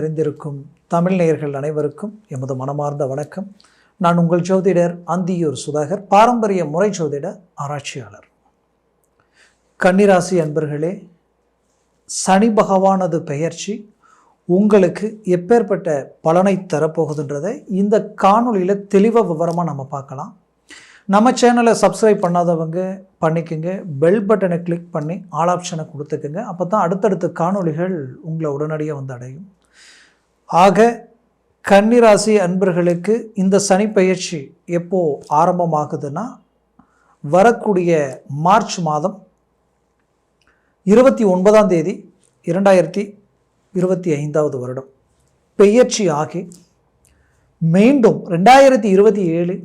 நிறைந்திருக்கும் தமிழ் நேயர்கள் அனைவருக்கும் எமது மனமார்ந்த வணக்கம். நான் உங்கள் ஜோதிடர் அந்தியூர் சுதாகர் பாரம்பரிய முறை ஜோதிட ஆராய்ச்சியாளர். கன்னிராசி அன்பர்களே சனி பகவானது பெயர்ச்சி உங்களுக்கு எப்பேற்பட்ட பலனை தரப்போகுதுன்றதை இந்த காணொளியில் தெளிவாக விவரமாக நம்ம பார்க்கலாம். நம்ம சேனலை சப்ஸ்கிரைப் பண்ணாதவங்க பண்ணிக்கோங்க பெல் பட்டனை கிளிக் பண்ணி ஆல் ஆப்ஷனை கொடுத்துக்குங்க. அப்போ தான் அடுத்தடுத்த காணொளிகள் உங்களை உடனடியாக வந்து அடையும். ஆக கன்னிராசி அன்பர்களுக்கு இந்த சனி பயிற்சி எப்போ ஆரம்பமாகுதுன்னா வரக்கூடிய மார்ச் மாதம் இருபத்தி ஒன்பதாம் தேதி இரண்டாயிரத்தி இருபத்தி ஐந்தாவது வருடம். பெயர்ச்சி ஆகி மீண்டும் ரெண்டாயிரத்தி இருபத்தி ஏழு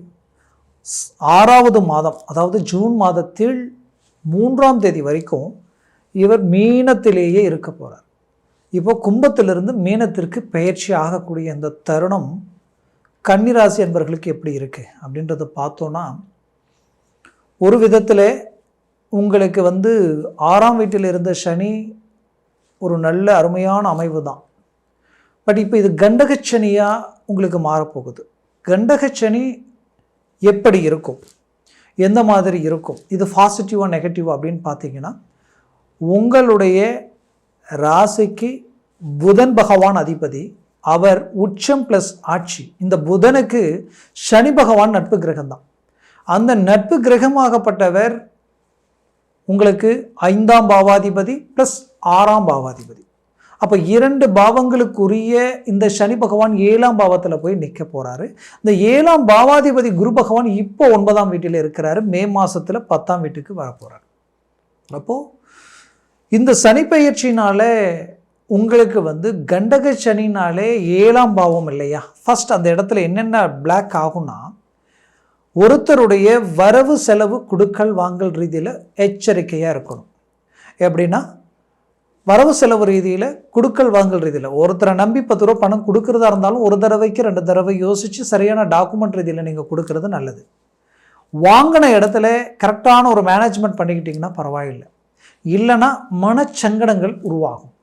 ஆறாவது மாதம் அதாவது ஜூன் மாதத்தில் மூன்றாம் தேதி வரைக்கும் இவர் மீனத்திலேயே இருக்க போகிறார் இப்போ கும்பத்திலிருந்து மீனத்திற்கு பயிற்சி ஆகக்கூடிய இந்த தருணம் கன்னிராசி என்பர்களுக்கு எப்படி இருக்குது அப்படின்றத பார்த்தோன்னா ஒரு விதத்தில் உங்களுக்கு வந்து ஆறாம் வீட்டில் இருந்த சனி ஒரு நல்ல அருமையான அமைவு தான். பட் இப்போ இது கண்டகச்சனியாக உங்களுக்கு மாறப்போகுது. கண்டகச்சனி எப்படி இருக்கும்? எந்த மாதிரி இருக்கும்? இது பாசிட்டிவாக நெகட்டிவ் அப்படின்னு பார்த்தீங்கன்னா உங்களுடைய ராசிக்கு புதன் பகவான் அதிபதி அவர் உச்சம் ப்ளஸ் ஆட்சி. இந்த புதனுக்கு சனி பகவான் நட்பு கிரகம்தான். அந்த நட்பு கிரகமாகப்பட்டவர் உங்களுக்கு ஐந்தாம் பாவாதிபதி ப்ளஸ் ஆறாம் பாவாதிபதி. அப்போ இரண்டு பாவங்களுக்குரிய இந்த சனி பகவான் ஏழாம் பாவத்தில் போய் நிற்க போகிறாரு இந்த ஏழாம் பாவாதிபதி குரு பகவான் இப்போ ஒன்பதாம் வீட்டில் இருக்கிறாரு. மே மாதத்தில் பத்தாம் வீட்டுக்கு வரப்போகிறார் அப்போது இந்த சனி பெயர்ச்சினால உங்களுக்கு வந்து கண்டக சனினாலே ஏழாம் பாவம் இல்லையா? ஃபஸ்ட் அந்த இடத்துல என்னென்ன பிளாக் ஆகும்னா ஒருத்தருடைய வரவு செலவு குடுக்கல் வாங்கல் ரீதியில் எச்சரிக்கையாக இருக்கணும். எப்படின்னா வரவு செலவு ரீதியில் குடுக்கல் வாங்கல் ரீதியில். ஒருத்தரை நம்பி பத்து ரூபா பணம் கொடுக்குறதா இருந்தாலும் ஒரு தடவைக்கு ரெண்டு தடவை யோசித்து சரியான டாக்குமெண்ட் ரீதியில் நீங்கள் கொடுக்கறது நல்லது. வாங்கின இடத்துல கரெக்டான ஒரு மேனேஜ்மெண்ட் பண்ணிக்கிட்டிங்கன்னா பரவாயில்லை. இல்லைன்னா மனச்சங்கடங்கள் உருவாகும்.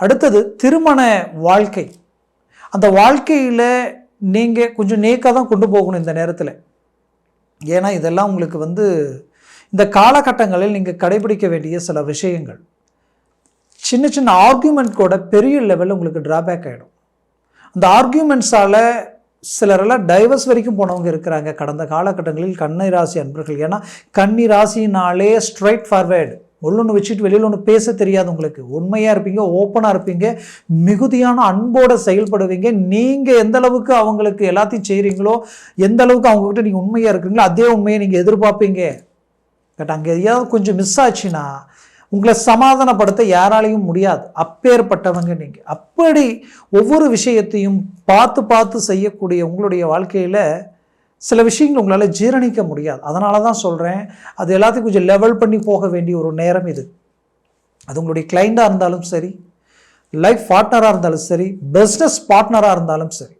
அடுத்தது திருமண வாழ்க்கை. அந்த வாழ்க்கையில் நீங்கள் கொஞ்சம் நேக்காக தான் கொண்டு போகணும் இந்த நேரத்தில். ஏன்னா இதெல்லாம் உங்களுக்கு வந்து இந்த காலகட்டங்களில் நீங்கள் கடைபிடிக்க வேண்டிய சில விஷயங்கள். சின்ன சின்ன ஆர்கியூமெண்ட் கூட பெரிய லெவலில் உங்களுக்கு ட்ராபேக் ஆகிடும் அந்த ஆர்கியூமெண்ட்ஸால் சிலரெல்லாம் டைவர்ஸ் வரைக்கும் போனவங்க இருக்கிறாங்க. கடந்த காலகட்டங்களில் கண்ணை ராசி அன்பர்கள். ஏன்னா கன்னி ராசினாலே ஸ்ட்ரைட் ஃபார்வேர்டு ஒன்று வச்சுட்டு வெளியில் ஒன்று பேச தெரியாது உங்களுக்கு. உண்மையாக இருப்பீங்க ஓப்பனாக இருப்பீங்க மிகுதியான அன்போடு செயல்படுவீங்க. நீங்கள் எந்த அளவுக்கு அவங்களுக்கு எல்லாத்தையும் செய்கிறீங்களோ எந்த அளவுக்கு அவங்கக்கிட்ட நீங்கள் உண்மையாக இருக்கிறீங்களோ அதே உண்மையை நீங்கள் எதிர்பார்ப்பீங்க. பட் அங்கே எதையாவது கொஞ்சம் மிஸ் ஆச்சுன்னா உங்களை சமாதானப்படுத்த யாராலையும் முடியாது. அப்பேற்பட்டவங்க நீங்கள் அப்படி ஒவ்வொரு விஷயத்தையும் பார்த்து பார்த்து செய்யக்கூடிய உங்களுடைய வாழ்க்கையில் சில விஷயங்கள் உங்களால் ஜீரணிக்க முடியாது. அதனால தான் சொல்கிறேன் அது எல்லாத்தையும் கொஞ்சம் லெவல் பண்ணி போக வேண்டிய ஒரு நேரம் இது. அது உங்களுடைய கிளைண்ட்டாக இருந்தாலும் சரி லைஃப் பார்ட்னராக இருந்தாலும் சரி பிஸ்னஸ் பார்ட்னராக இருந்தாலும் சரி.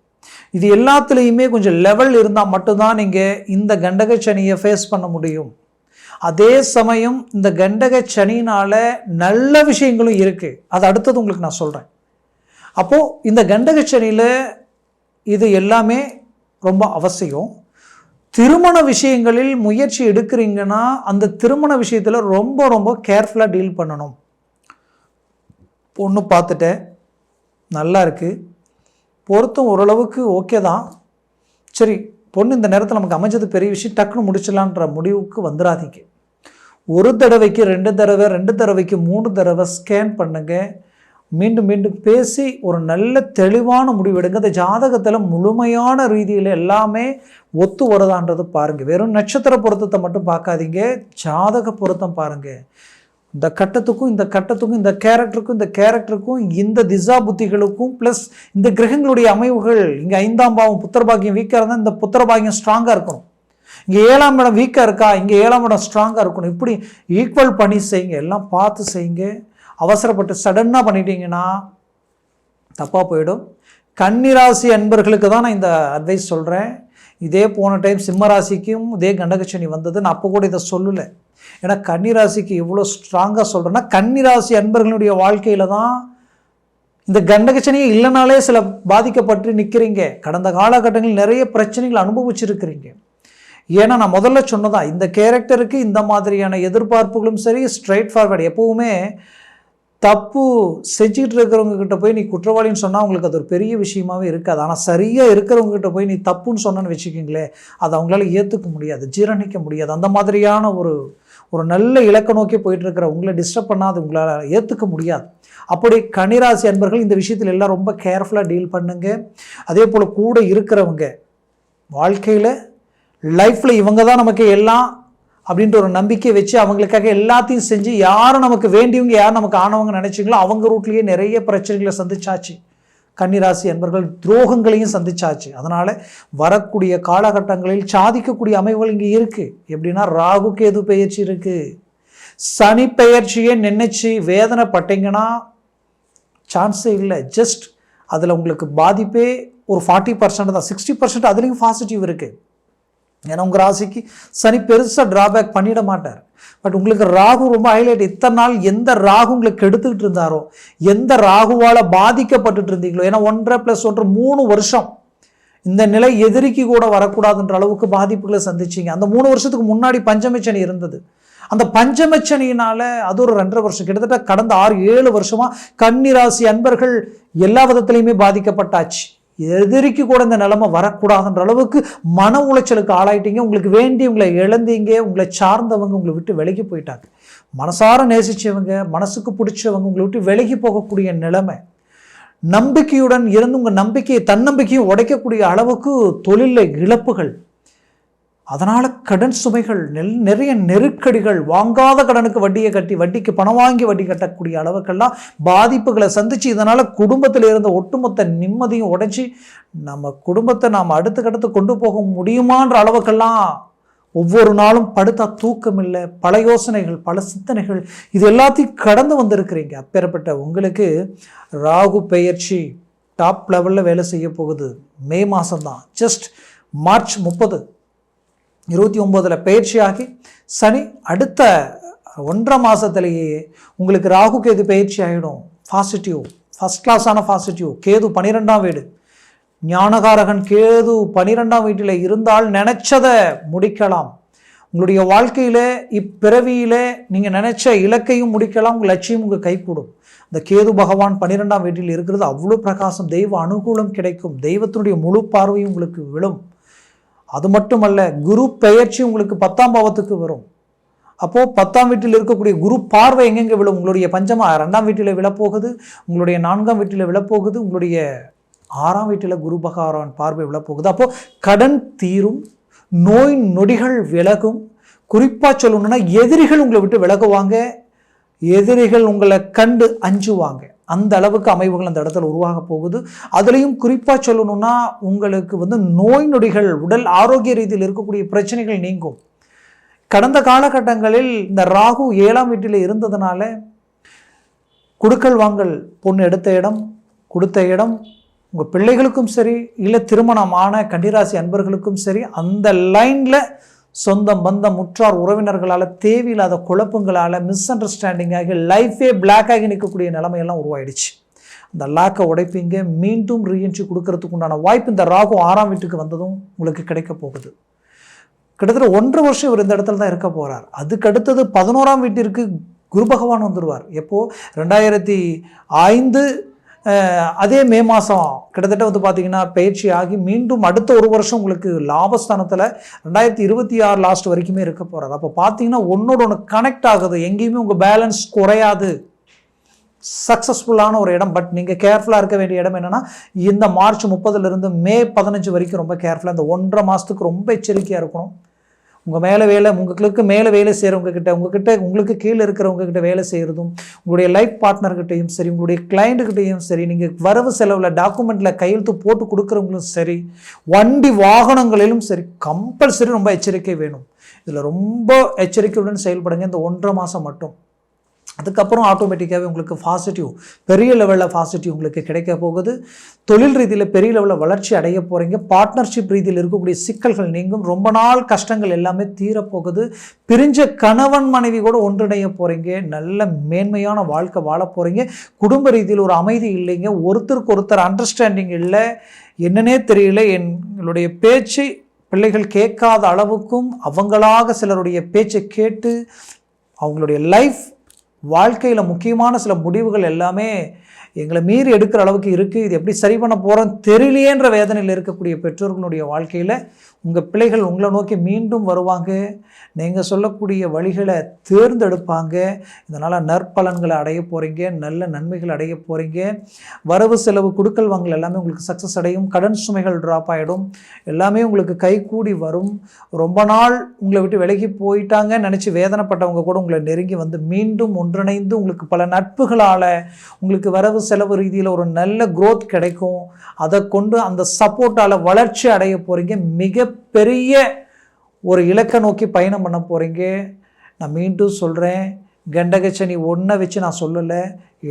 இது எல்லாத்துலேயுமே கொஞ்சம் லெவல் இருந்தால் மட்டும்தான் நீங்கள் இந்த கண்டக சனியை ஃபேஸ் பண்ண முடியும். அதே சமயம் இந்த கண்டக சனினால நல்ல விஷயங்களும் இருக்குது அது அடுத்தது உங்களுக்கு நான் சொல்கிறேன் அப்போது இந்த கண்டக சனியில் இது எல்லாமே ரொம்ப அவசியம். திருமண விஷயங்களில் முயற்சி எடுக்கிறீங்கன்னா அந்த திருமண விஷயத்தில் ரொம்ப ரொம்ப கேர்ஃபுல்லாக டீல் பண்ணணும். பொண்ணு பார்த்துட்டேன். நல்லா இருக்குது பொருத்தம் ஓரளவுக்கு ஓகே தான். சரி பொண்ணு இந்த நேரத்தில் நமக்கு அமைஞ்சது பெரிய விஷயம் டக்குன்னு முடிச்சிடலான்ற முடிவுக்கு வந்துடாதீங்க. ஒரு தடவைக்கு ரெண்டு தடவை ரெண்டு தடவைக்கு மூணு தடவை ஸ்கேன் பண்ணுங்கள் மீண்டும் மீண்டும் பேசி ஒரு நல்ல தெளிவான முடிவெடுங்க. அந்த ஜாதகத்தில் முழுமையான ரீதியில் எல்லாமே ஒத்து வருதான்றது பாருங்கள் வெறும் நட்சத்திர பொருத்தத்தை மட்டும் பார்க்காதீங்க. ஜாதக பொருத்தம் பாருங்கள் இந்த கட்டத்துக்கும் இந்த கட்டத்துக்கும் இந்த கேரக்டருக்கும் இந்த கேரக்டருக்கும் இந்த திசா புத்திகளுக்கும் ப்ளஸ் இந்த கிரகங்களுடைய அமைவுகள் இங்கே ஐந்தாம் பாவம் புத்திரபாகியம் வீக்காக இருந்தால் இந்த புத்திரபாகியம் ஸ்ட்ராங்காக இருக்கணும். இங்கே ஏழாம் இடம் வீக்காக இருக்கா? இங்கே ஏழாம் இடம் ஸ்ட்ராங்காக இருக்கணும். இப்படி ஈக்குவல் பண்ணி செய்யுங்க. எல்லாம் பார்த்து செய்யுங்க. அவசரப்பட்டு சடன்னாக பண்ணிட்டீங்கன்னா தப்பாக போயிடும். கன்னிராசி அன்பர்களுக்கு தான் நான் இந்த அட்வைஸ் சொல்கிறேன் இதே போன டைம் சிம்மராசிக்கும் இதே கண்டகச்சனி வந்தது. நான் அப்போ கூட இதை சொல்லலை. ஏன்னா கன்னிராசிக்கு எவ்வளோ ஸ்ட்ராங்காக சொல்கிறேன்னா கன்னிராசி அன்பர்களுடைய வாழ்க்கையில் தான் இந்த கண்டகச்சனையே இல்லைனாலே சில பாதிக்கப்பட்டு நிற்கிறீங்க கடந்த காலகட்டங்களில் நிறைய பிரச்சனைகள் அனுபவிச்சிருக்கிறீங்க. ஏன்னா நான் முதல்ல சொன்னதான் இந்த கேரக்டருக்கு இந்த மாதிரியான எதிர்பார்ப்புகளும் சரி ஸ்ட்ரைட் ஃபார்வர்டு எப்போவுமே தப்பு செஞ்சுக்கிட்டு இருக்கிறவங்க கிட்ட போய் நீ குற்றவாளின்னு சொன்னால் அவங்களுக்கு அது ஒரு பெரிய விஷயமாவே இருக்காது. ஆனால் சரியாக இருக்கிறவங்க கிட்ட போய் நீ தப்புன்னு சொன்னேன்னு வச்சுக்கிங்களே அதை அவங்களால ஏற்றுக்க முடியாது ஜீரணிக்க முடியாது. அந்த மாதிரியான ஒரு ஒரு நல்ல இலக்க நோக்கி போயிட்டு இருக்கிற உங்களை டிஸ்டர்ப் பண்ணாது உங்களால் ஏற்றுக்க முடியாது. அப்படி கனிராசி அன்பர்கள் இந்த விஷயத்தில் எல்லாம் ரொம்ப கேர்ஃபுல்லாக டீல் பண்ணுங்க. அதே போல் கூட இருக்கிறவங்க வாழ்க்கையில் லைஃப்பில் இவங்க தான் நமக்கு எல்லாம் அப்படின்ற ஒரு நம்பிக்கை வச்சு அவங்களுக்காக எல்லாத்தையும் செஞ்சு யாரும் நமக்கு வேண்டியவங்க யார் நமக்கு ஆனவங்க நினைச்சிங்களோ அவங்க ரூட்லேயே நிறைய பிரச்சனைகளை சந்திச்சாச்சு. கன்னிராசி என்பர்கள் துரோகங்களையும் சந்திச்சாச்சு. அதனால் வரக்கூடிய காலகட்டங்களில் சாதிக்கக்கூடிய அமைவுகள் இங்கே இருக்குது எப்படின்னா ராகு கேது பெயர்ச்சி இருக்குது சனி பெயர்ச்சியை நினைச்சு வேதனைப்பட்டீங்கன்னா சான்ஸே இல்லை. ஜஸ்ட் அதில் உங்களுக்கு பாதிப்பே ஒரு ஃபார்ட்டி பர்சன்ட் தான். சிக்ஸ்டி பர்சன்ட் அதுலேயும் பாசிட்டிவ் இருக்குது ஏன்னா உங்கள் ராசிக்கு சனி பெருசாக ட்ராபேக் பண்ணிட மாட்டார். பட் உங்களுக்கு ராகு ரொம்ப ஹைலைட் இத்தனை நாள் எந்த ராகு உங்களுக்கு எடுத்துக்கிட்டு இருந்தாரோ எந்த ராகுவால் பாதிக்கப்பட்டுட்டு இருந்தீங்களோ ஏன்னா ஒன்றரை ப்ளஸ் ஒன்று மூணு வருஷம் இந்த நிலை எதிரிக்கு கூட வரக்கூடாதுன்ற அளவுக்கு பாதிப்புகளை சந்திச்சிங்க. அந்த மூணு வருஷத்துக்கு முன்னாடி பஞ்சமச்சனி இருந்தது. அந்த பஞ்சமச்சனியினால் அது ஒரு ரெண்டரை வருஷம். கிட்டத்தட்ட கடந்த ஆறு ஏழு வருஷமாக கன்னிராசி அன்பர்கள் எல்லா விதத்துலேயுமே பாதிக்கப்பட்டாச்சு. எதிரிக்கு கூட இந்த நிலைமை வரக்கூடாதுன்ற அளவுக்கு மன உளைச்சலுக்கு ஆளாயிட்டீங்க. உங்களுக்கு வேண்டி உங்களை இழந்தீங்க. உங்களை சார்ந்தவங்க உங்களை விட்டு விலகி போயிட்டாங்க. மனசார நேசித்தவங்க மனசுக்கு பிடிச்சவங்க உங்களை விட்டு விலகி போகக்கூடிய நிலைமை. நம்பிக்கையுடன் இருந்து உங்கள் நம்பிக்கையை தன்னம்பிக்கையை உடைக்கக்கூடிய அளவுக்கு தொழிலில் இழப்புகள். அதனால் கடன் சுமைகள் நெல் நிறைய நெருக்கடிகள் வாங்காத கடனுக்கு வட்டியை கட்டி வட்டிக்கு பணம் வாங்கி வட்டி கட்டக்கூடிய அளவுக்கெல்லாம் பாதிப்புகளை சந்திச்சு இதனால் குடும்பத்தில் இருந்த ஒட்டுமொத்த நிம்மதியும் உடைச்சி நம்ம குடும்பத்தை நாம் அடுத்த கட்டத்து கொண்டு போக முடியுமான்ற அளவுக்கெல்லாம் ஒவ்வொரு நாளும் படுத்தா தூக்கம் இல்லை பல யோசனைகள் பல சிந்தனைகள் இது எல்லாத்தையும் கடந்து வந்திருக்கிறீங்க. அப்பேற்பட்ட உங்களுக்கு ராகு பெயர்ச்சி டாப் லெவலில் வேலை செய்ய போகுது. மே மாதம்தான் ஜஸ்ட் மார்ச் முப்பது. இருபத்தி ஒம்போதில் பயிற்சியாகி சனி அடுத்த ஒன்றரை மாதத்துலேயே உங்களுக்கு ராகு கேது பயிற்சி ஆகிடும் பாசிட்டிவ் ஃபஸ்ட் கிளாஸான பாசிட்டிவ் கேது பன்னிரெண்டாம் வீடு. ஞானகாரகன் கேது பனிரெண்டாம் வீட்டில் இருந்தால் நினச்சதை முடிக்கலாம். உங்களுடைய வாழ்க்கையில் இப்பிறவியில் நீங்கள் நினச்ச இலக்கையும் முடிக்கலாம் உங்கள் லட்சியம் உங்கள் கைகூடும். இந்த கேது பகவான் பன்னிரெண்டாம் வீட்டில் இருக்கிறது அவ்வளோ பிரகாசம் தெய்வ அனுகூலம் கிடைக்கும். தெய்வத்தினுடைய முழு பார்வையும் உங்களுக்கு விழும். அது மட்டுமல்ல குரு பெயர்ச்சி உங்களுக்கு பத்தாம் பாவத்துக்கு வரும். அப்போது பத்தாம் வீட்டில் இருக்கக்கூடிய குரு பார்வை எங்கெங்கே விழும்? உங்களுடைய பஞ்சமா? ரெண்டாம் வீட்டில் விழப்போகுது உங்களுடைய நான்காம் வீட்டில் விழப்போகுது உங்களுடைய ஆறாம் வீட்டில் குரு பகவான் பார்வை விழப்போகுது. அப்போது கடன் தீரும் நோய் நொடிகள் விலகும். குறிப்பாக சொல்லணும்னா எதிரிகள் உங்களை விட்டு விலகுவாங்க எதிரிகள் உங்களை கண்டு அஞ்சுவாங்க. அந்த அளவுக்கு அமைவுகள் அந்த இடத்துல உருவாக போகுது. அதுலேயும் குறிப்பாக சொல்லணும்னா உங்களுக்கு வந்து நோய் நொடிகள் உடல் ஆரோக்கிய ரீதியில் இருக்கக்கூடிய பிரச்சனைகள் நீங்கும். கடந்த காலகட்டங்களில் இந்த ராகு ஏழாம் வீட்டில் இருந்ததுனால குடுக்கல் வாங்கல் பொண்ணு எடுத்த இடம் கொடுத்த இடம் உங்கள் பிள்ளைகளுக்கும் சரி இல்லை திருமணமான கன்னிராசி அன்பர்களுக்கும் சரி அந்த லைனில் சொந்தம் பந்தம் முற்றார் உறவினர்களால் தேவையில்லாத குழப்பங்களால் மிஸ் அண்டர்ஸ்டாண்டிங் ஆகி லைஃபே பிளாக் ஆகி நிற்கக்கூடிய நிலைமையெல்லாம் உருவாயிடுச்சு. அந்த லாக்கை உடைப்பீங்க. மீண்டும் ரீஎன்ட்ரி கொடுக்கறதுக்கு உண்டான வாய்ப்பு இந்த ராகு ஆறாம் வீட்டுக்கு வந்ததும் உங்களுக்கு கிடைக்க போகுது. கிட்டத்தட்ட ஒன்றரை வருஷம் இவர் இந்த இடத்துல தான் இருக்க போகிறார் அதுக்கு அடுத்தது பதினோராம் வீட்டிற்கு குரு பகவான் வந்துடுவார் எப்போது ரெண்டாயிரத்தி ஐந்து அதே மே மாதம் கிட்டத்தட்ட வந்து பார்த்தீங்கன்னா பயிற்சி ஆகி மீண்டும் அடுத்த ஒரு வருஷம் உங்களுக்கு லாபஸ்தானத்தில் ரெண்டாயிரத்தி இருபத்தி ஆறு லாஸ்ட் வரைக்குமே இருக்க போகிறார் அப்போ பார்த்தீங்கன்னா ஒன்றோட ஒன்று கனெக்ட் ஆகுது. எங்கேயுமே உங்கள் பேலன்ஸ் குறையாது. சக்ஸஸ்ஃபுல்லான ஒரு இடம். பட் நீங்கள் கேர்ஃபுல்லாக இருக்க வேண்டிய இடம் என்னென்னா இந்த மார்ச் முப்பதுலேருந்து மே பதினஞ்சு வரைக்கும் ரொம்ப கேர்ஃபுல்லாக இந்த ஒன்றரை மாதத்துக்கு ரொம்ப எச்சரிக்கையாக இருக்கணும். உங்கள் மேலே வேலை உங்களுக்கு மேலே வேலை செய்கிறவங்கக்கிட்ட உங்ககிட்ட உங்களுக்கு கீழே இருக்கிறவங்க கிட்ட வேலை செய்கிறதும் உங்களுடைய லைஃப் பார்ட்னர்கிட்டையும் சரி உங்களுடைய கிளைண்ட்டுக்கிட்டையும் சரி நீங்கள் வரவு செலவில் டாக்குமெண்ட்டில் கையெழுத்து போட்டு கொடுக்குறவங்களும் சரி வண்டி வாகனங்களிலும் சரி கம்பல்சரி ரொம்ப எச்சரிக்கை வேணும். இதில் ரொம்ப எச்சரிக்கையுடன் செயல்படுங்க. இந்த ஒன்றரை மாதம் மட்டும். அதுக்கப்புறம் ஆட்டோமேட்டிக்காகவே உங்களுக்கு பாசிட்டிவ் பெரிய லெவலில் பாசிட்டிவ் உங்களுக்கு கிடைக்க போகுது. தொழில் ரீதியில் பெரிய லெவலில் வளர்ச்சி அடைய போகிறீங்க பார்ட்னர்ஷிப் ரீதியில் இருக்கக்கூடிய சிக்கல்கள் நீங்கும். ரொம்ப நாள் கஷ்டங்கள் எல்லாமே தீரப்போகுது பிரிஞ்ச கணவன் மனைவி கூட ஒன்றிணைய போகிறீங்க நல்ல மேன்மையான வாழ்க்கை வாழ போகிறீங்க குடும்ப ரீதியில் ஒரு அமைதி இல்லைங்க. ஒருத்தருக்கு ஒருத்தர் அண்டர்ஸ்டாண்டிங் இல்லை. என்னன்னே தெரியல. எங்களுடைய பேச்சு பிள்ளைகள் கேட்காத அளவுக்கும் அவங்களாக சிலருடைய பேச்சை கேட்டு அவங்களுடைய லைஃப் வாழ்க்கையில் முக்கியமான சில முடிவுகள் எல்லாமே எங்களை மீறி எடுக்கிற அளவுக்கு இருக்குது இது எப்படி சரி பண்ண போகிறோம் தெரியலையேன்ற வேதனையில் இருக்கக்கூடிய பெற்றோர்களுடைய வாழ்க்கையில் உங்கள் பிள்ளைகள் உங்களை நோக்கி மீண்டும் வருவாங்க. நீங்கள் சொல்லக்கூடிய வழிகளை தேர்ந்தெடுப்பாங்க. இதனால் நற்பலன்களை அடைய போகிறீங்க நல்ல நன்மைகள் அடைய போகிறீங்க வரவு செலவு கொடுக்கல் வாங்கல் எல்லாமே உங்களுக்கு சக்ஸஸ் அடையும். கடன் சுமைகள் ட்ராப் ஆகிடும் எல்லாமே உங்களுக்கு கைகூடி வரும். ரொம்ப நாள் உங்களை விட்டு விலகி போயிட்டாங்கன்னு நினச்சி வேதனைப்பட்டவங்க கூட உங்களை நெருங்கி வந்து மீண்டும் ஒன்றிணைந்து உங்களுக்கு பல நட்புகளால் உங்களுக்கு வரவு செலவு ரீதியில் ஒரு நல்ல க்ரோத் கிடைக்கும். அதை கொண்டு அந்த சப்போர்ட்டால் வளர்ச்சி அடைய போகிறீங்க மிகப்பெரிய ஒரு இலக்கை நோக்கி பயணம் பண்ண போகிறீங்க நான் மீண்டும் சொல்கிறேன் கண்டகச்சனி ஒன்றை வச்சு நான் சொல்லலை.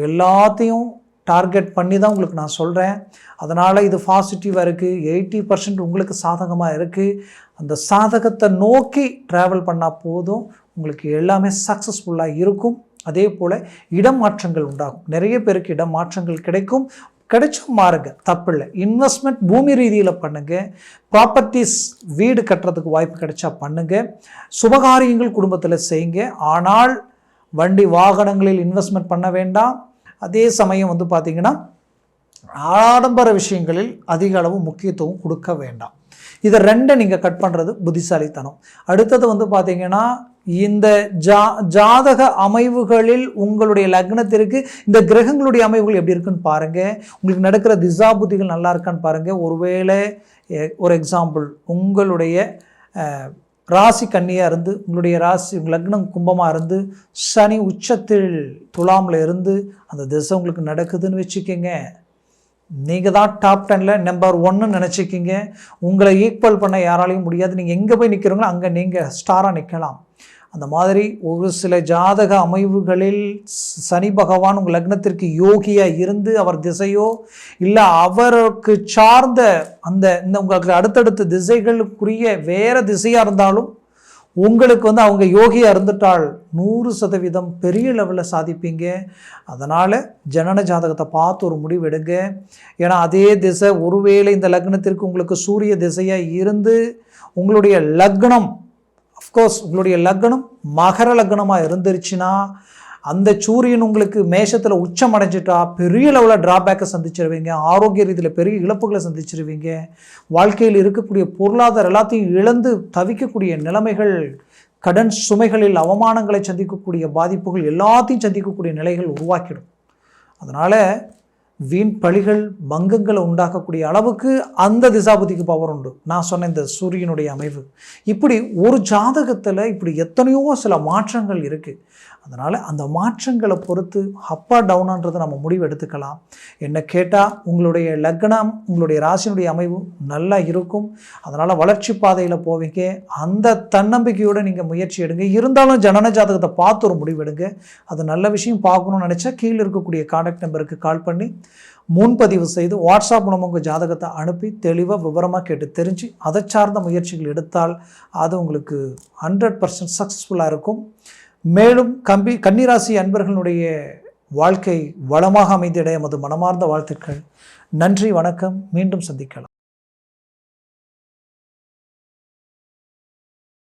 எல்லாத்தையும் டார்கெட் பண்ணி தான் உங்களுக்கு நான் சொல்கிறேன் அதனால் இது பாசிட்டிவாக இருக்குது எயிட்டி பர்சன்ட் உங்களுக்கு சாதகமாக இருக்குது அந்த சாதகத்தை நோக்கி ட்ராவல் பண்ணால் போதும். உங்களுக்கு எல்லாமே சக்ஸஸ்ஃபுல்லாக இருக்கும். அதே போல் இடமாற்றங்கள் உண்டாகும். நிறைய பேருக்கு இடமாற்றங்கள் கிடைக்கும். கிடைச்சும் மாறுங்க. தப்பில்லை. இன்வெஸ்ட்மெண்ட் பூமி ரீதியில் பண்ணுங்க. ப்ராப்பர்ட்டிஸ் வீடு கட்டுறதுக்கு வாய்ப்பு கிடைச்சா பண்ணுங்க. சுபகாரியங்கள் குடும்பத்தில் செய்யுங்க. ஆனால் வண்டி வாகனங்களில் இன்வெஸ்ட்மெண்ட் பண்ண வேண்டாம். அதே சமயம் வந்து பார்த்தீங்கன்னா ஆடம்பர விஷயங்களில் அதிக அளவு முக்கியத்துவம் கொடுக்க வேண்டாம். இதை ரெண்டை நீங்கள் கட் பண்ணுறது புத்திசாலித்தனம். அடுத்தது வந்து பார்த்தீங்கன்னா இந்த ஜா ஜாதக அமைவுகளில் உங்களுடைய லக்னத்திற்கு இந்த கிரகங்களுடைய அமைவுகள் எப்படி இருக்குன்னு பாருங்கள் உங்களுக்கு நடக்கிற திசாபுத்திகள் நல்லா இருக்கான்னு பாருங்கள் ஒருவேளை எ- ஒரு எக்ஸாம்பிள் உங்களுடைய ராசி கன்னியாக இருந்து உங்களுடைய ராசி லக்னம் கும்பமாக இருந்து சனி உச்சத்தில் துலாமில் இருந்து அந்த திசை உங்களுக்கு நடக்குதுன்னு வச்சுக்கோங்க. நீங்கள் தான் டாப் டெனில் நம்பர் ஒன்னு நினச்சிக்கிங்க. உங்களை ஈக்குவல் பண்ண யாராலையும் முடியாது. நீங்கள் எங்கே போய் நிற்கிறீங்களோ அங்கே நீங்கள் ஸ்டாராக நிற்கலாம் அந்த மாதிரி ஒரு சில ஜாதக அமைவுகளில் சனி பகவான் உங்கள் லக்னத்திற்கு யோகியாக இருந்து அவர் திசையோ இல்லை அவருக்கு சார்ந்த அந்த இந்த உங்களுக்கு அடுத்தடுத்த திசைகளுக்குரிய வேறு திசையாக இருந்தாலும் உங்களுக்கு வந்து அவங்க யோகியாக இருந்துட்டால் நூறு சதவீதம் பெரிய லெவலில் சாதிப்பீங்க. அதனால் ஜனன ஜாதகத்தை பார்த்து ஒரு முடிவு எடுங்க. ஏன்னா அதே திசை ஒருவேளை இந்த லக்னத்திற்கு உங்களுக்கு சூரிய திசையாக இருந்து உங்களுடைய லக்னம் அஃப்கோர்ஸ் உங்களுடைய லக்னம் மகர லக்னமாக இருந்துருச்சுன்னா அந்த சூரியன் உங்களுக்கு மேஷத்தில் உச்சம் அடைஞ்சிட்டா பெரிய லெவலில் ட்ராபேக்கை சந்திச்சிருவீங்க. ஆரோக்கிய ரீதியில் பெரிய இழப்புகளை சந்திச்சிருவீங்க. வாழ்க்கையில் இருக்கக்கூடிய பொருளாதார எல்லாத்தையும் இழந்து தவிக்கக்கூடிய நிலைமைகள் கடன் சுமைகளில் அவமானங்களை சந்திக்கக்கூடிய பாதிப்புகள் எல்லாத்தையும் சந்திக்கக்கூடிய நிலைகள் உருவாக்கிடும். அதனால் வீண் பழிகள் பங்கங்களை உண்டாக்கக்கூடிய அளவுக்கு அந்த திசாபதிக்கு பவர் உண்டு. நான் சொன்ன இந்த சூரியனுடைய அமைவு. இப்படி ஒரு ஜாதகத்தில் இப்படி எத்தனையோ சில மாற்றங்கள் இருக்குது அதனால் அந்த மாற்றங்களை பொறுத்து அப்பா டவுனான்றதை நம்ம முடிவு எடுத்துக்கலாம். என்ன கேட்டால் உங்களுடைய லக்னம் உங்களுடைய ராசினுடைய அமைவு நல்லா இருக்கும். அதனால் வளர்ச்சி பாதையில் போவீங்க. அந்த தன்னம்பிக்கையோடு நீங்கள் முயற்சி எடுங்க. இருந்தாலும் ஜனன ஜாதகத்தை பார்த்து ஒரு முடிவு எடுங்க. அது நல்ல விஷயம் பார்க்கணும்னு நினச்சா கீழே இருக்கக்கூடிய காண்டாக்ட் நம்பருக்கு கால் பண்ணி முன்பதிவு செய்து வாட்ஸ்அப் மூலமாக உங்கள் ஜாதகத்தை அனுப்பி தெளிவாக விவரமாக கேட்டு தெரிஞ்சு அதை சார்ந்த முயற்சிகள் எடுத்தால் அது உங்களுக்கு ஹண்ட்ரட் பர்சன்ட் சக்ஸஸ்ஃபுல்லாக இருக்கும். மேலும் கம்பி கன்னிராசி அன்பர்களுடைய வாழ்க்கை வளமாக அமைந்திட எமது மனமார்ந்த வாழ்த்துக்கள். நன்றி வணக்கம். மீண்டும் சந்திக்கலாம்.